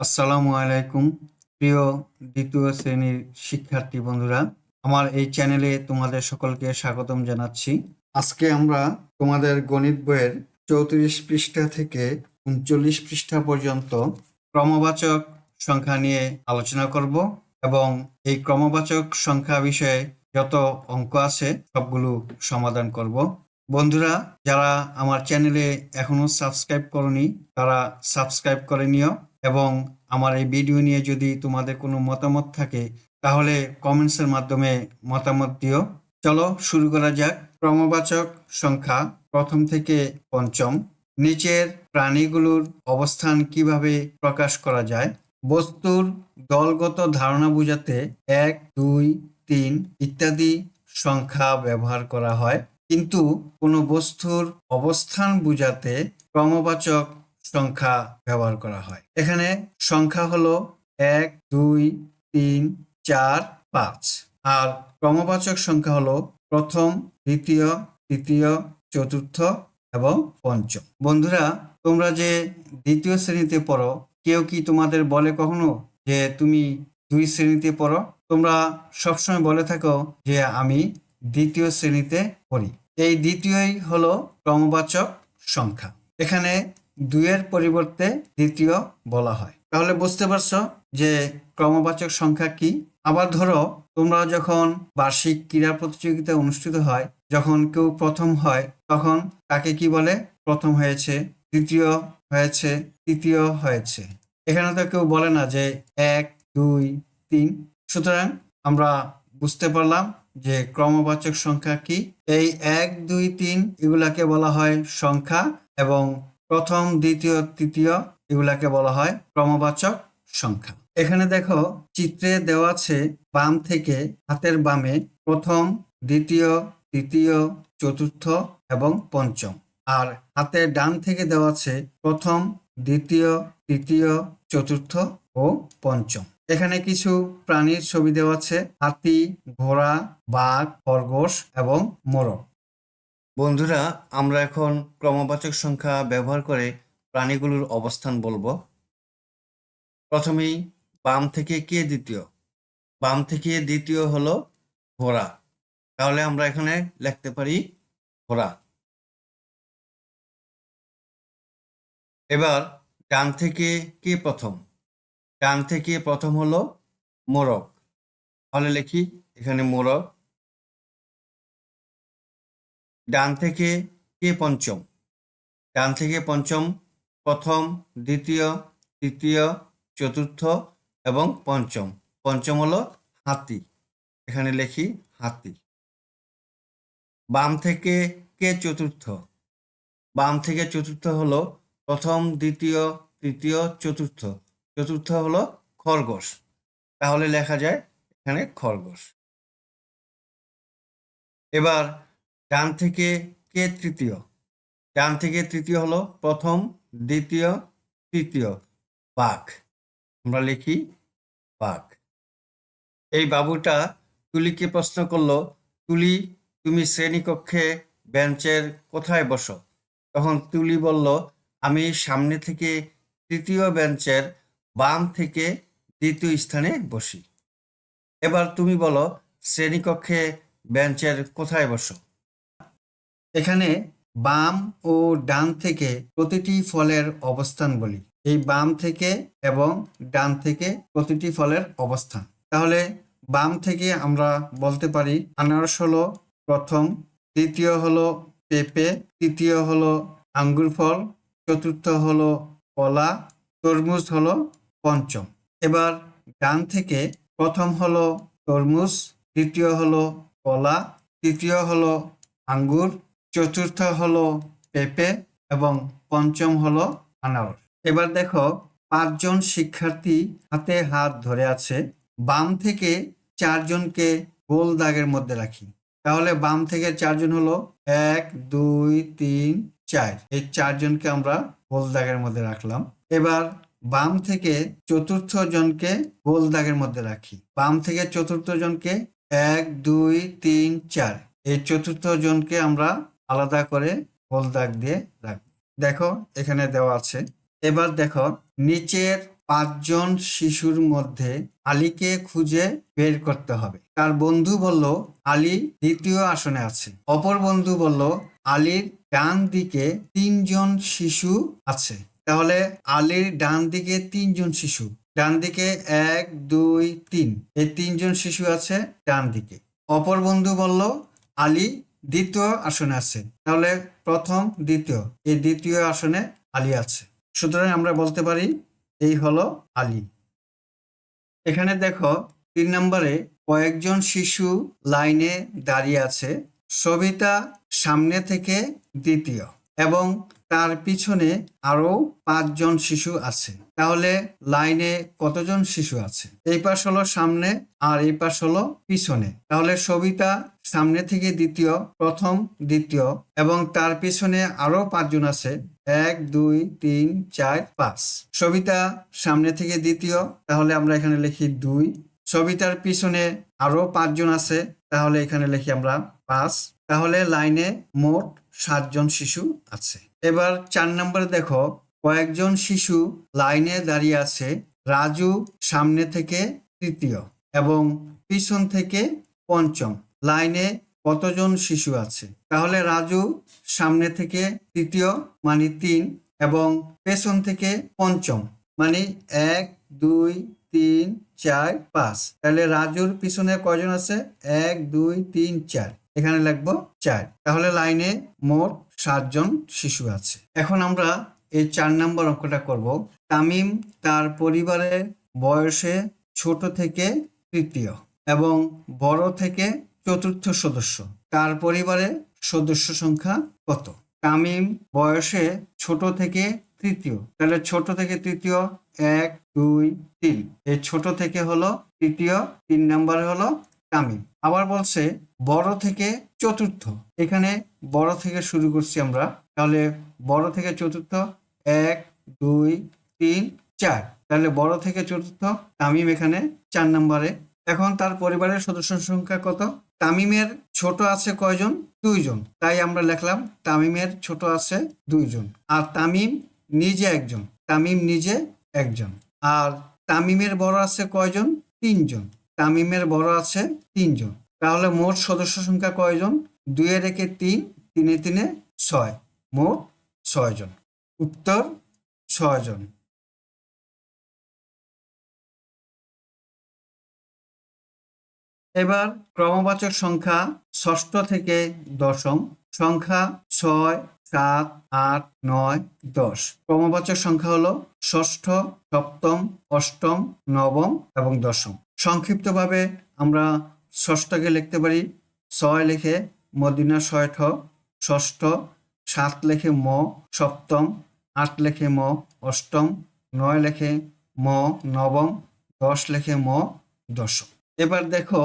আসসালামু আলাইকুম। প্রিয় দ্বিতীয় শ্রেণির শিক্ষার্থী বন্ধুরা, আমার এই চ্যানেলে তোমাদের সকলকে স্বাগতম জানাচ্ছি। আজকে আমরা তোমাদের গণিত বইয়ের চৌত্রিশ পৃষ্ঠা থেকে উনচল্লিশ পৃষ্ঠা পর্যন্ত ক্রমবাচক সংখ্যা নিয়ে আলোচনা করব এবং এই ক্রমবাচক সংখ্যা বিষয়ে যত অঙ্ক আছে সবগুলো সমাধান করব। বন্ধুরা, যারা আমার চ্যানেলে এখনও সাবস্ক্রাইব করনি, তারা সাবস্ক্রাইব করে নিও। এবং আমার এই ভিডিও নিয়ে যদি তোমাদের কোনো মতামত থাকে, তাহলে কমেন্টসের মাধ্যমে মতামত দিও। চলো শুরু করা যাক। ক্রমবাচক সংখ্যা প্রথম থেকে পঞ্চম। নিচের প্রাণীগুলোর অবস্থান কীভাবে প্রকাশ করা যায়? বস্তুর দলগত ধারণা বোঝাতে এক, দুই, তিন ইত্যাদি সংখ্যা ব্যবহার করা হয়। কিন্তু কোনো বস্তুর অবস্থান বোঝাতে ক্রমবাচক সংখ্যা ব্যবহার করা হয়। এখানে সংখ্যা হলো এক, দুই, তিন, চার, পাঁচ। আর ক্রমবাচক সংখ্যা হলো প্রথম, দ্বিতীয়, তৃতীয়, চতুর্থ এবং পঞ্চম। বন্ধুরা, তোমরা যে দ্বিতীয় শ্রেণীতে পড়ো, কেউ কি তোমাদের বলে কখনো যে তুমি দুই শ্রেণীতে পড়ো? তোমরা সবসময় বলে থাকো যে আমি দ্বিতীয় শ্রেণীতে পড়ি। এই দ্বিতীয়ই হলো ক্রমবাচক সংখ্যা। এখানে দুইয়ের পরিবর্তে দ্বিতীয় বলা হয়। তাহলে বুঝতে পারছ যে ক্রমবাচক সংখ্যা কি? আবার ধরো, তোমরা যখন বার্ষিক ক্রীড়া প্রতিযোগিতা অনুষ্ঠিত হয়, যখন কেউ প্রথম হয়, তখন তাকে কি বলে? প্রথম হয়েছে, দ্বিতীয় হয়েছে, তৃতীয় হয়েছে। এখানে তো কেউ বলে না যে এক, দুই, তিন। সুতরাং আমরা বুঝতে পারলাম যে ক্রমবাচক সংখ্যা কি। এই এক, দুই, তিন এগুলাকে বলা হয় সংখ্যা এবং প্রথম, দ্বিতীয়, তৃতীয় এগুলাকে বলা হয় ক্রমবাচক সংখ্যা। এখানে দেখো, চিত্রে দেওয়া আছে বাম থেকে হাতের বামে প্রথম, দ্বিতীয়, তৃতীয়, চতুর্থ এবং পঞ্চম। আর হাতের ডান থেকে দেওয়া আছে প্রথম, দ্বিতীয়, তৃতীয়, চতুর্থ ও পঞ্চম। এখানে কিছু প্রাণীর ছবি দেওয়া আছে, হাতি, ঘোড়া, বাঘ, খরগোশ এবং মোরগ। বন্ধুরা, আমরা এখন ক্রমবাচক সংখ্যা ব্যবহার করে প্রাণীগুলোর অবস্থান বলব। প্রথমেই বাম থেকে কে দ্বিতীয়? বাম থেকে দ্বিতীয় হলো ঘোড়া। তাহলে আমরা এখানে লিখতে পারি ঘোড়া। এবার ডান থেকে কে প্রথম? ডান থেকে প্রথম হলো মোরগ। তাহলে লিখি এখানে মোরগ। ডান থেকে কে পঞ্চম? ডান থেকে পঞ্চম, প্রথম, দ্বিতীয়, তৃতীয়, চতুর্থ এবং পঞ্চম। পঞ্চম হলো হাতি। এখানে লেখি হাতি। বাম থেকে কে চতুর্থ? বাম থেকে চতুর্থ হলো প্রথম, দ্বিতীয়, তৃতীয়, চতুর্থ। চতুর্থ হলো খরগোশ। তাহলে লেখা যায় এখানে খরগোশ। এবার ডান থেকে কে তৃতীয়? ডান থেকে তৃতীয় হলো প্রথম, দ্বিতীয়, তৃতীয়। বাঘ। আমরা লিখি বাঘ। এই বাবুটা তুলিকে প্রশ্ন করল, তুলি, তুমি শ্রেণীকক্ষে বেঞ্চের কোথায় বসো? তখন তুলি বলল, আমি সামনে থেকে তৃতীয় বেঞ্চের বাম থেকে দ্বিতীয় স্থানে বসি। এবার তুমি বলো, শ্রেণীকক্ষে বেঞ্চের কোথায় বসো? এখানে বাম ও ডান থেকে প্রতিটি ফলের অবস্থান বলি। এই বাম থেকে এবং ডান থেকে প্রতিটি ফলের অবস্থান। তাহলে বাম থেকে আমরা বলতে পারি আনারস হলো প্রথম, দ্বিতীয় হলো পেঁপে, তৃতীয় হলো আঙ্গুর ফল, চতুর্থ হলো কলা, তরমুজ হলো পঞ্চম। এবার ডান থেকে প্রথম হলো তরমুজ দ্বিতীয় হলো কলা, তৃতীয় হলো আঙ্গুর চতুর্থ হলো পেঁপে এবং পঞ্চম হলো আনারস। এবার দেখো, পাঁচজন শিক্ষার্থী হাতে হাত ধরে আছে। বাম থেকে চারজনকে গোল দাগের মধ্যে রাখি। তাহলে বাম থেকে চারজন হলো এক, দুই, তিন, চার। এই চারজনকে আমরা গোল দাগের মধ্যে রাখলাম। এবার বাম থেকে চতুর্থ জনকে গোল দাগের মধ্যে রাখি। বাম থেকে চতুর্থ জনকে এক, দুই, তিন, চার। এই চতুর্থ জনকে আমরা আলাদা করে গোল দাগ দিয়ে রাখব দেখো, এখানে দেওয়া আছে। এবার দেখো, নিচের পাঁচজন শিশুর মধ্যে আলীকে খুঁজে বের করতে হবে। তার বন্ধু বলল, আলী দ্বিতীয় আসনে আছে। অপর বন্ধু বলল, আলীর ডান দিকে তিনজন শিশু আছে। তাহলে আলীর ডান দিকে তিনজন শিশু। ডান দিকে এক, দুই, তিন। এই তিনজন শিশু আছে ডান দিকে। অপর বন্ধু বলল, আলী দ্বিতীয় আসনে আছে তাহলে প্রথম, দ্বিতীয়। এই দ্বিতীয় আসনে আলী আছে। সুতরাং আমরা বলতে পারি, এই হলো আলী। এখানে দেখো, তিন নম্বরে কয়েকজন শিশু লাইনে দাঁড়িয়ে আছে। সবিতা সামনে থেকে দ্বিতীয় এবং তার পিছনে আরও পাঁচজন শিশু আছে। তাহলে লাইনে কতজন শিশু আছে? এই পাশ হলো সামনে আর এই পাশ হলো পিছনে। তাহলে সবিতা সামনে থেকে দ্বিতীয়, প্রথম, দ্বিতীয় এবং তার পিছনে আরও পাঁচজন আছে। এক, দুই, তিন, চার, পাঁচ। সবিতা সামনে থেকে দ্বিতীয়, তাহলে আমরা এখানে লিখি দুই সবিতার পিছনে আরও পাঁচজন আছে, তাহলে এখানে লিখি আমরা পাঁচ। তাহলে লাইনে মোট সাতজন শিশু আছে। এবার চার নম্বরে দেখো, কয়েকজন শিশু লাইনে দাঁড়িয়ে আছে, রাজু সামনে থেকে তৃতীয় এবং পিছন থেকে পঞ্চম। লাইনে কতজন শিশু আছে? তাহলে রাজু সামনে থেকে তৃতীয় মানে তিন, এবং পেছন থেকে পঞ্চম মানে এক, দুই তিন, চার, পাঁচ। তাহলে রাজুর পিছনে কয়জন আছে? এক, দুই, তিন, চার। এখানে লিখব চার। তাহলে লাইনে মোট সাতজন শিশু আছে। এখন আমরা এই চার নম্বর অঙ্কটা করব। তামিম তার পরিবারের বয়সে ছোট থেকে তৃতীয় এবং বড় থেকে চতুর্থ সদস্য। তার পরিবারে সদস্য সংখ্যা কত? তামিম বয়সে ছোট থেকে তৃতীয়। তাহলে ছোট থেকে তৃতীয়, এক, দুই, তিন। এই ছোট থেকে হলো তৃতীয়, তিন নম্বরে হলো তামিম আবার বলছে বড় থেকে চতুর্থ। এখানে বড় থেকে শুরু করছি আমরা। তাহলে বড় থেকে চতুর্থ, এক, দুই, তিন, চার। তাহলে বড় থেকে চতুর্থ, তামিম এখানে চার নম্বরে। এখন তার পরিবারের সদস্য সংখ্যা কত? তামিমের ছোট আছে কয়জন? দুইজন। তাই আমরা লিখলাম তামিমের ছোট আছে দুইজন। আর তামিম নিজে একজন, তামিম নিজে একজন। আর তামিমের বড় আছে কয়জন? তিনজন। তামিমের বড় আছে তিনজন। তাহলে মোট সদস্য সংখ্যা কয়জন? দুয়ে রেখে তিন, তিনে তিনে ছয়। মোট ছয়জন। উত্তর, ছয়জন। এবার ক্রমবাচক সংখ্যা ষষ্ঠ থেকে দশম। সংখ্যা ছয় সাত, আট, নয়, দশ। ক্রমবাচক সংখ্যা হলো ষষ্ঠ, সপ্তম, অষ্টম, নবম এবং দশম। সংক্ষিপ্তভাবে আমরা ষষ্ঠকে লিখতে পারি। ছয় লিখে মদিনা ছয় ঠ, ষষ্ঠ, সাত লেখে ম, সপ্তম, আট লেখে ম, অষ্টম, নয় লেখে ম, নবম, দশ লেখে ম, দশম। এবার দেখো,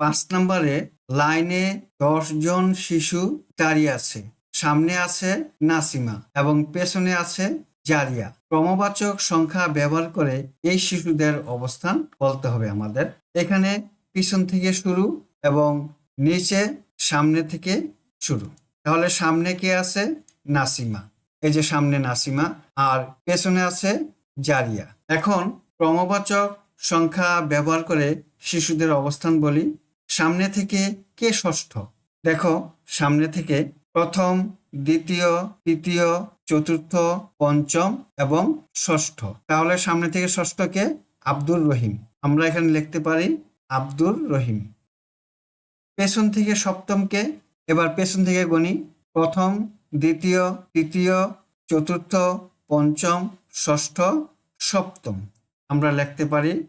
পাঁচ নম্বরে লাইনে দশ জন শিশু দাঁড়িয়ে আছে। সামনে আছে নাসিমা এবং পেছনে আছে জারিয়া। ক্রমবাচক সংখ্যা ব্যবহার করে এই শিশুদের অবস্থান বলতে হবে আমাদের। এখানে পিছন থেকে শুরু এবং নিচে সামনে থেকে শুরু। তাহলে সামনে কে আছে? নাসিমা। এই যে সামনে নাসিমা আর পেছনে আছে জারিয়া। এখন ক্রমবাচক সংখ্যা ব্যবহার করে শিশুদের অবস্থান বলি। সামনে থেকে কে ষষ্ঠ? দেখো, সামনে থেকে প্রথম দ্বিতীয়, তৃতীয়, চতুর্থ, পঞ্চম এবং ষষ্ঠ। তাহলে সামনে থেকে ষষ্ঠকে আব্দুর রহিম। আমরা এখানে লিখতে পারি আব্দুর রহিম। পেছন থেকে সপ্তমকে এবার পেছন থেকে গণি প্রথম, দ্বিতীয়, তৃতীয়, চতুর্থ, পঞ্চম, ষষ্ঠ, সপ্তম। আমরা লিখতে পারি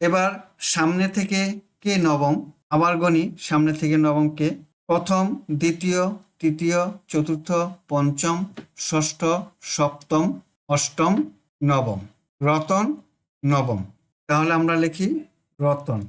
এবার সামনে থেকে কে নবম? আবার গণি সামনে থেকে নবমকে প্রথম, দ্বিতীয়, তৃতীয়, চতুর্থ, পঞ্চম, ষষ্ঠ, সপ্তম, অষ্টম, নবম। রতন, নবম। তাহলে আমরা লিখি রতন।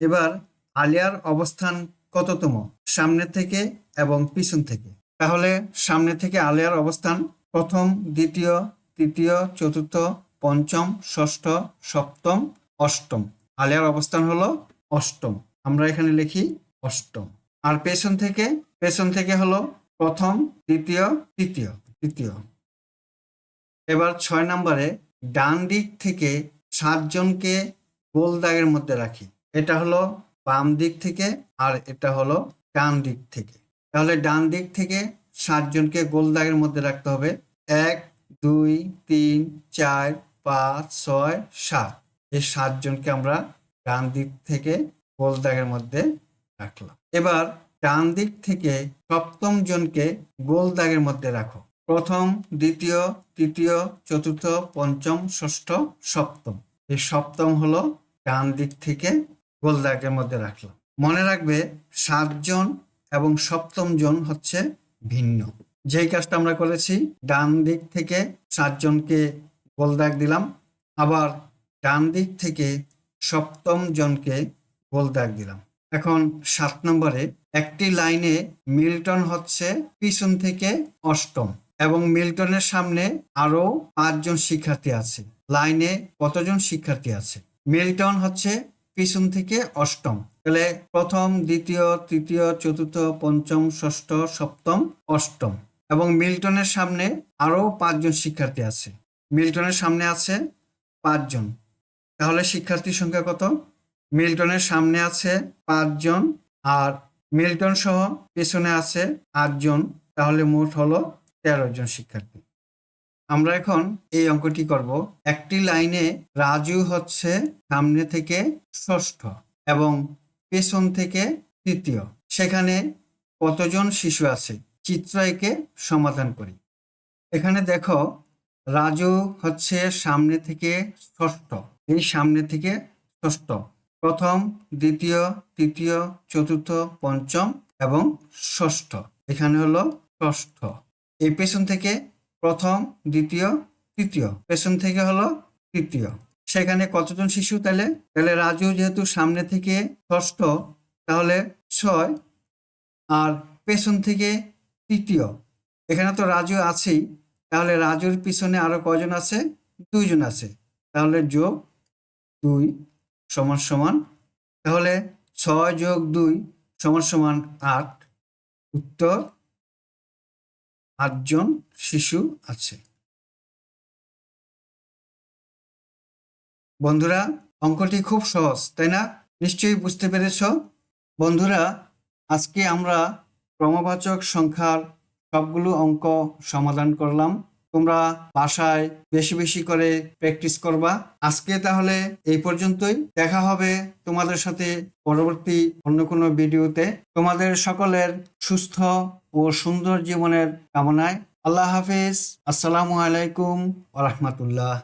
এবার আলিয়ার অবস্থান কততম? সামনে থেকে এবং পিছন থেকে। তাহলে সামনে থেকে আলিয়ার অবস্থান প্রথম, দ্বিতীয়, তৃতীয়, চতুর্থ, পঞ্চম, ষষ্ঠ, সপ্তম, অষ্টম। আলিয়ার অবস্থান হলো অষ্টম। আমরা এখানে লিখি অষ্টম। আর পেছন থেকে পেছন থেকে হলো প্রথম, দ্বিতীয়, তৃতীয় তৃতীয়। এবার ছয় নম্বরে ডান দিক থেকে সাতজনকে গোল দাগের মধ্যে রাখি। এটা হলো বাম দিক থেকে আর এটা হলো ডান দিক থেকে। তাহলে ডান দিক থেকে সাতজনকে গোল দাগের মধ্যে রাখতে হবে। এক, দুই, তিন, চার, পাঁচ, ছয়, সাত। এই সাতজনকে আমরা ডান দিক থেকে গোল দাগের মধ্যে রাখলাম। এবার ডান দিক থেকে সপ্তম জনকে গোল দাগের মধ্যে রাখো। প্রথম, দ্বিতীয়, তৃতীয়, চতুর্থ, পঞ্চম, ষষ্ঠ, সপ্তম। এই সপ্তম হলো ডান দিক থেকে গোল দাগের মধ্যে রাখলাম। মনে রাখবে সাতজন এবং সপ্তম জন হচ্ছে ভিন্ন। যেই কাজটা আমরা করেছি, ডান দিক থেকে সাতজনকে গোল দাগ দিলাম, আবার ডান দিক থেকে সপ্তম জনকে গোল দাগ দিলাম। এখন সাত নম্বরে একটি লাইনে মিল্টন হচ্ছে পিছন থেকে অষ্টম এবং মিল্টনের সামনে আরও পাঁচজন শিক্ষার্থী আছে। লাইনে কতজন শিক্ষার্থী আছে? মিল্টন হচ্ছে পিছন থেকে অষ্টম। তাহলে প্রথম, দ্বিতীয়, তৃতীয়, চতুর্থ, পঞ্চম, ষষ্ঠ, সপ্তম, অষ্টম এবং মিল্টনের সামনে আরও পাঁচজন শিক্ষার্থী আছে। মিল্টনের সামনে আছে পাঁচজন। তাহলে শিক্ষার্থীর সংখ্যা কত? মিল্টনের সামনে আছে পাঁচজন আর মিল্টন সহ পেছনে আছে আটজন। তাহলে মোট হলো তেরো জন শিক্ষার্থী। আমরা এখন এই অঙ্কটি করব। একটি লাইনে রাজু হচ্ছে সামনে থেকে ষষ্ঠ এবং পেছন থেকে তৃতীয়। সেখানে কতজন শিশু আছে? চিত্র একে সমাধান করি। এখানে দেখো, রাজু হচ্ছে সামনে থেকে ষষ্ঠ। এই সামনে থেকে ষষ্ঠ। প্রথম, দ্বিতীয়, তৃতীয়, চতুর্থ, পঞ্চম এবং ষষ্ঠ। এখানে হলো ষষ্ঠ। এই পেছন থেকে প্রথম, দ্বিতীয়, তৃতীয়। পেছন থেকে হলো তৃতীয়। সেখানে কতজন শিশু তাহলে? তাহলে রাজু যেহেতু সামনে থেকে ষষ্ঠ, তাহলে ছয়। আর পেছন থেকে তৃতীয়। এখানে তো রাজু আছেই। তাহলে রাজুর পিছনে আরও কয়জন আছে? দুইজন আছে। তাহলে যোগ দুই। সমান সমান, তাহলে ছয় যোগ দুই সমান সমান আট, উত্তর আটজন শিশু আছে। বন্ধুরা, অঙ্কটি খুব সহজ, তাই না? নিশ্চয়ই বুঝতে পেরেছ? বন্ধুরা, আজকে আমরা ক্রমবাচক সংখ্যার সবগুলো অঙ্ক সমাধান করলাম। তোমরা বাসায় বেশি বেশি করে প্র্যাকটিস করবা। আজকে তাহলে এই পর্যন্তই। দেখা হবে তোমাদের সাথে পরবর্তী অন্য কোনো ভিডিওতে। তোমাদের সকলের সুস্থ ও সুন্দর জীবনের কামনায়। আল্লাহ হাফিজ। আসসালামু আলাইকুম ওরহমতুল্লাহ